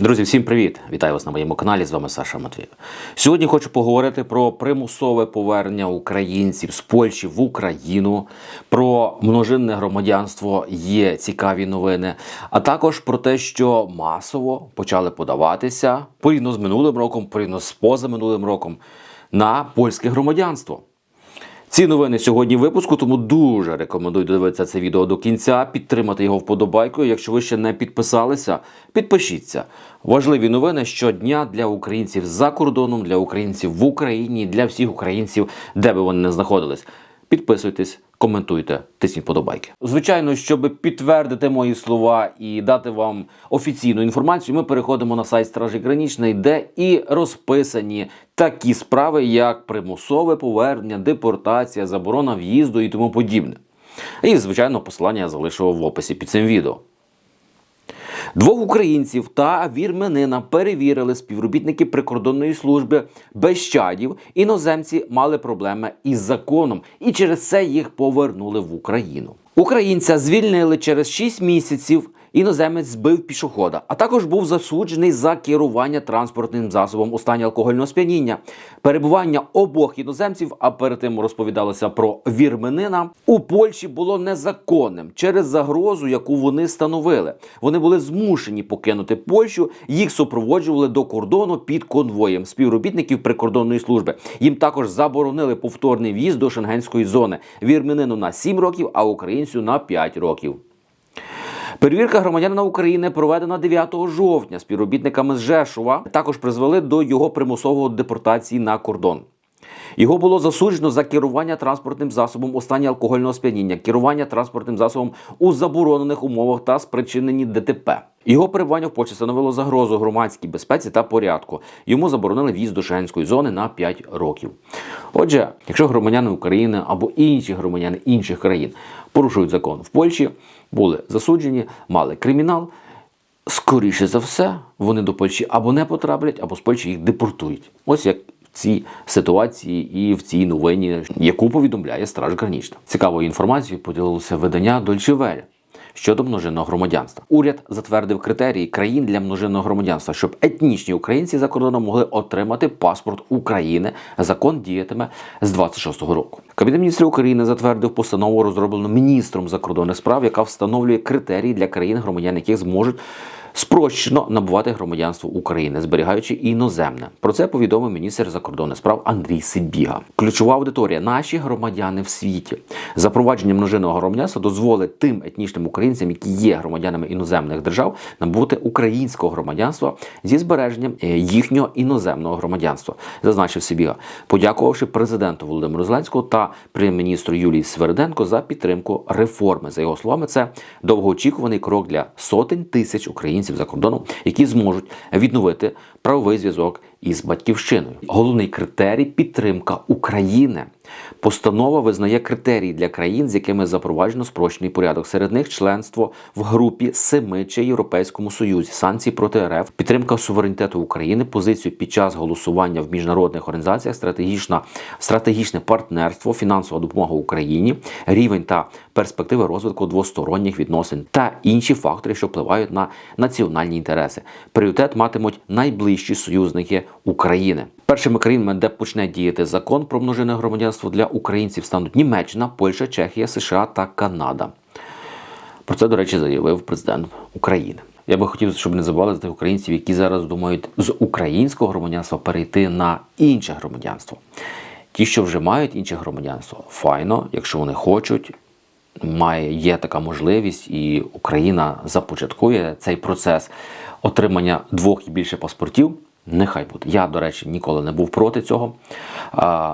Друзі, всім привіт! Вітаю вас на моєму каналі. З вами Саша Матвій. Сьогодні хочу поговорити про примусове повернення українців з Польщі в Україну, про множинне громадянство. Є цікаві новини, а також про те, що масово почали подаватися порівняно з минулим роком, порівняно з позаминулим роком на польське громадянство. Ці новини сьогодні в випуску, тому дуже рекомендую дивитися це відео до кінця, підтримати його вподобайкою. Якщо ви ще не підписалися, підпишіться. Важливі новини щодня для українців за кордоном, для українців в Україні, для всіх українців, де би вони не знаходились. Підписуйтесь, коментуйте, тисніть подобайки. Звичайно, щоб підтвердити мої слова і дати вам офіційну інформацію, ми переходимо на сайт Стражі Гранічної, де і розписані такі справи, як примусове повернення, депортація, заборона в'їзду і тому подібне. І, звичайно, посилання я залишу в описі під цим відео. Двох українців та вірменина перевірили співробітники прикордонної служби без щадів. Іноземці мали проблеми із законом, і через це їх повернули в Україну. Українця звільнили через 6 місяців. Іноземець збив пішохода, а також був засуджений за керування транспортним засобом у стані алкогольного сп'яніння. Перебування обох іноземців, а перед тим розповідалося про вірменина, у Польщі було незаконним через загрозу, яку вони становили. Вони були змушені покинути Польщу. Їх супроводжували до кордону під конвоєм співробітників прикордонної служби. Їм також заборонили повторний в'їзд до шенгенської зони. Вірменину на 7 років, а українцю на 5 років. Перевірка громадянина України проведена 9 жовтня співробітниками з Жешова. Також призвели до його примусового депортації на кордон. Його було засуджено за керування транспортним засобом у стані алкогольного сп'яніння, керування транспортним засобом у заборонених умовах та спричинені ДТП. Його перебування в Польщі становило загрозу громадській безпеці та порядку. Йому заборонили в'їзд до Шенгенської зони на 5 років. Отже, якщо громадяни України або інші громадяни інших країн порушують закон в Польщі, були засуджені, мали кримінал. Скоріше за все, вони до Польщі або не потраплять, або з Польщі їх депортують. Ось як цій ситуації і в цій новині, яку повідомляє Страж Гранічна. Цікавою інформацією поділилося видання Дольче Веля щодо множинного громадянства. Уряд затвердив критерії країн для множинного громадянства, щоб етнічні українці за кордоном могли отримати паспорт України. Закон діятиме з 26-го року. Кабінет міністрів України затвердив постанову, розроблену міністром закордонних справ, яка встановлює критерії для країн, громадян яких зможуть. Спрощено набувати громадянство України, зберігаючи іноземне. Про це повідомив міністр закордонних справ Андрій Сибіга. Ключова аудиторія наші громадяни в світі. Запровадження множинного громадянства дозволить тим етнічним українцям, які є громадянами іноземних держав, набути українського громадянства зі збереженням е, їхнього іноземного громадянства, зазначив Сибіга, подякувавши президенту Володимиру Зеленському та прем'єр-міністру Юлії Сверденко за підтримку реформи. За його словами, це довгоочікуваний крок для сотень тисяч українців за кордоном, які зможуть відновити правовий зв'язок із батьківщиною. Головний критерій підтримка України. Постанова визнає критерії для країн, з якими запроваджено спрощений порядок. Серед них членство в групі семи чи Європейському Союзі, санкції проти РФ, підтримка суверенітету України, позицію під час голосування в міжнародних організаціях, стратегічна стратегічне партнерство, фінансова допомога Україні, рівень та перспективи розвитку двосторонніх відносин та інші фактори, що впливають на національні інтереси. Пріоритет матимуть найближчі союзники України. Першими країнами, де почне діяти закон про множинне громадянство для українців, стануть Німеччина, Польща, Чехія, США та Канада. Про це, до речі, заявив президент України. Я би хотів, щоб не забували за тих українців, які зараз думають з українського громадянства перейти на інше громадянство. Ті, що вже мають інше громадянство, файно, якщо вони хочуть, має є така можливість, і Україна започаткує цей процес отримання двох і більше паспортів. Нехай буде. Я, до речі, ніколи не був проти цього.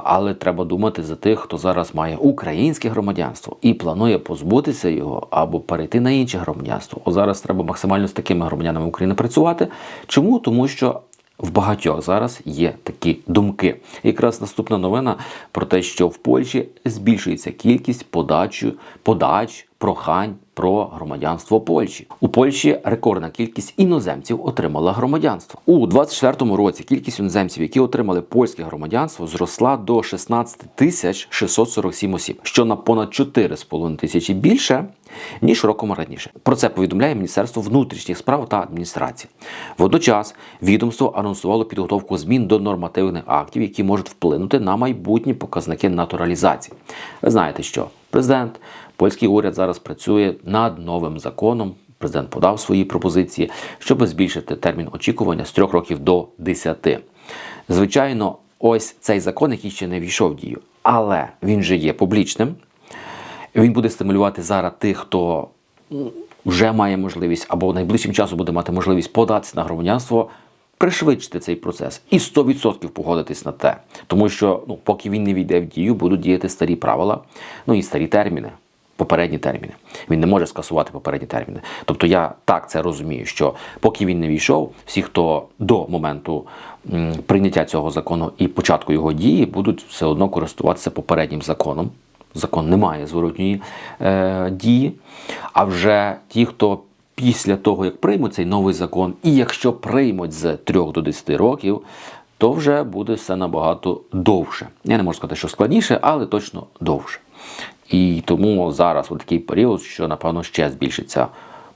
Але треба думати за тих, хто зараз має українське громадянство і планує позбутися його або перейти на інше громадянство. О, зараз треба максимально з такими громадянами України працювати. Чому? Тому що. В багатьох зараз є такі думки. Якраз наступна новина про те, що в Польщі збільшується кількість подачу, подач, прохань про громадянство Польщі. У Польщі рекордна кількість іноземців отримала громадянство. У 24-му році кількість іноземців, які отримали польське громадянство, зросла до 16 тисяч 647 осіб, що на понад 4,5 тисячі більше ніж роком раніше. Про це повідомляє Міністерство внутрішніх справ та адміністрації. Водночас відомство анонсувало підготовку змін до нормативних актів, які можуть вплинути на майбутні показники натуралізації. Ви знаєте, що президент, польський уряд зараз працює над новим законом. Президент подав свої пропозиції, щоб збільшити термін очікування з 3 років до 10. Звичайно, ось цей закон, який ще не війшов в дію, але він же є публічним. Він буде стимулювати зараз тих, хто вже має можливість або найближчим часом буде мати можливість податися на громадянство, пришвидшити цей процес і 100% погодитись на те. Тому що ну, поки він не війде в дію, будуть діяти старі правила, ну і старі терміни. Попередні терміни. Він не може скасувати попередні терміни. Тобто я так це розумію, що поки він не війшов, всі, хто до моменту прийняття цього закону і початку його дії, будуть все одно користуватися попереднім законом. Закон не має зворотньої е, дії. А вже ті, хто після того, як приймуть цей новий закон, і якщо приймуть з 3 до 10 років, то вже буде все набагато довше. Я не можу сказати, що складніше, але точно довше. І тому зараз у такий період, що напевно ще збільшиться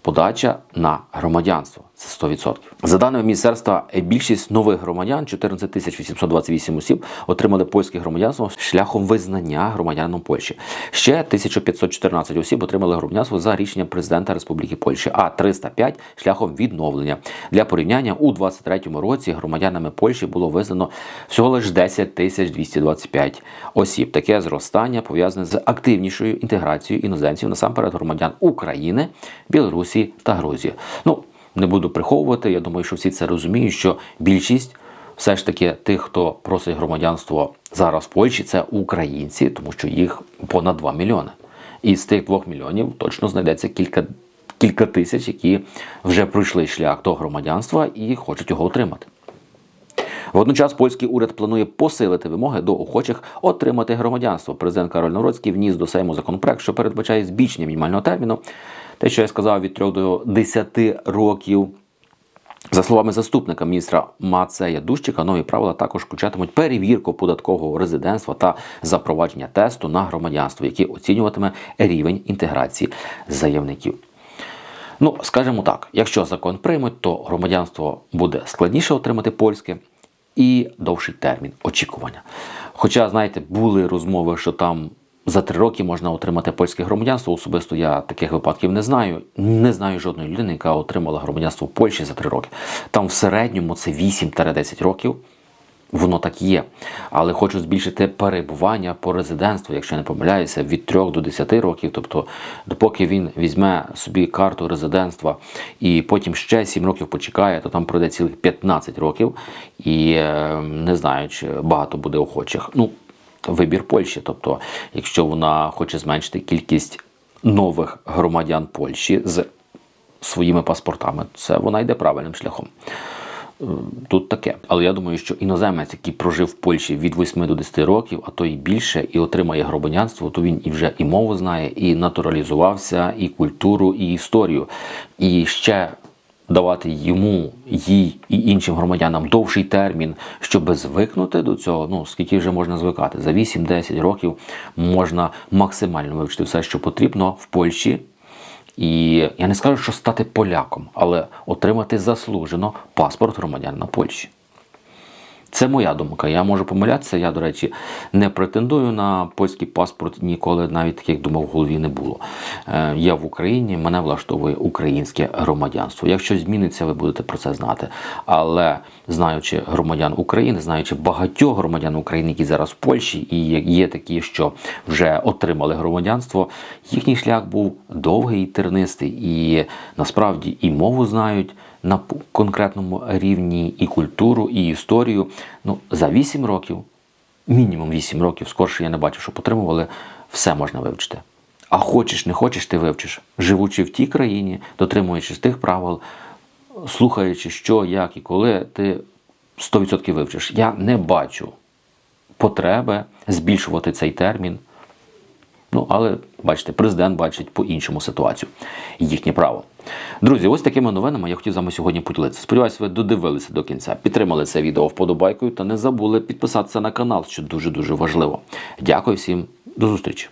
подача на громадянство. Це 100%. За даними міністерства, більшість нових громадян, 14 тисяч 828 осіб, отримали польське громадянство шляхом визнання громадянином Польщі. Ще 1514 осіб отримали громадянство за рішенням президента Республіки Польщі, а 305 шляхом відновлення. Для порівняння у 2023 році громадянами Польщі було визнано всього лише 10 тисяч 225 осіб. Таке зростання пов'язане з активнішою інтеграцією іноземців насамперед громадян України, Білорусі та Грузії. Ну не буду приховувати. Я думаю, що всі це розуміють, що більшість все ж таки тих, хто просить громадянство зараз в Польщі, це українці, тому що їх понад 2 мільйони. І з тих 2 мільйонів точно знайдеться кілька, кілька тисяч, які вже пройшли шлях до громадянства і хочуть його отримати. Водночас польський уряд планує посилити вимоги до охочих отримати громадянство. Президент Кароль Навроцький вніс до Сейму законопроект, що передбачає збільшення мінімального терміну. Те, що я сказав, від 3 до 10 років. За словами заступника міністра Мацея Дущика, нові правила також включатимуть перевірку податкового резидентства та запровадження тесту на громадянство, який оцінюватиме рівень інтеграції заявників. Ну, скажімо так, якщо закон приймуть, то громадянство буде складніше отримати польське і довший термін очікування. Хоча, знаєте, були розмови, що там за три роки можна отримати польське громадянство. Особисто я таких випадків не знаю. Не знаю жодної людини, яка отримала громадянство в Польщі за три роки. Там в середньому це 8-10 років. Воно так є. Але хочу збільшити перебування по резидентству, якщо не помиляюся, від 3 до 10 років. Тобто, допоки він візьме собі карту резидентства і потім ще 7 років почекає, то там пройде цілих 15 років. І е, не знаю, чи багато буде охочих. Ну, вибір Польщі. Тобто, якщо вона хоче зменшити кількість нових громадян Польщі з своїми паспортами, це вона йде правильним шляхом. Е, Тут таке. Але я думаю, що іноземець, який прожив в Польщі від 8 до 10 років, а то і більше, і отримає громадянство, то він і вже і мову знає, і натуралізувався, і культуру, і історію. І ще давати йому, їй і іншим громадянам довший термін, щоб звикнути до цього. Ну скільки вже можна звикати? За 8-10 років можна максимально вивчити все, що потрібно в Польщі. І я не скажу, що стати поляком, але отримати заслужено паспорт громадянина Польщі. Це моя думка. Я можу помилятися. Я, до речі, не претендую на польський паспорт, ніколи навіть таких думок в голові не було. Е, Я в Україні, мене влаштовує українське громадянство. Якщо зміниться, ви будете про це знати. Але знаючи громадян України, знаючи багатьох громадян України, які зараз в Польщі, і є- такі, що вже отримали громадянство, їхній шлях був довгий і тернистий. І насправді і мову знають на конкретному рівні, і культуру, і історію. Ну, за 8 років, мінімум 8 років, скорше я не бачу, що потримували, все можна вивчити. А хочеш, не хочеш, ти вивчиш. Живучи в тій країні, дотримуючись тих правил, слухаючи, що, як і коли, ти 100% вивчиш. Я не бачу потреби збільшувати цей термін. Ну, але бачите, президент бачить по-іншому ситуацію. Їхнє право. Друзі, ось такими новинами я хотів з вами сьогодні поділитися. Сподіваюсь, ви додивилися до кінця, підтримали це відео вподобайкою та не забули підписатися на канал, що дуже-дуже важливо. Дякую всім, до зустрічі!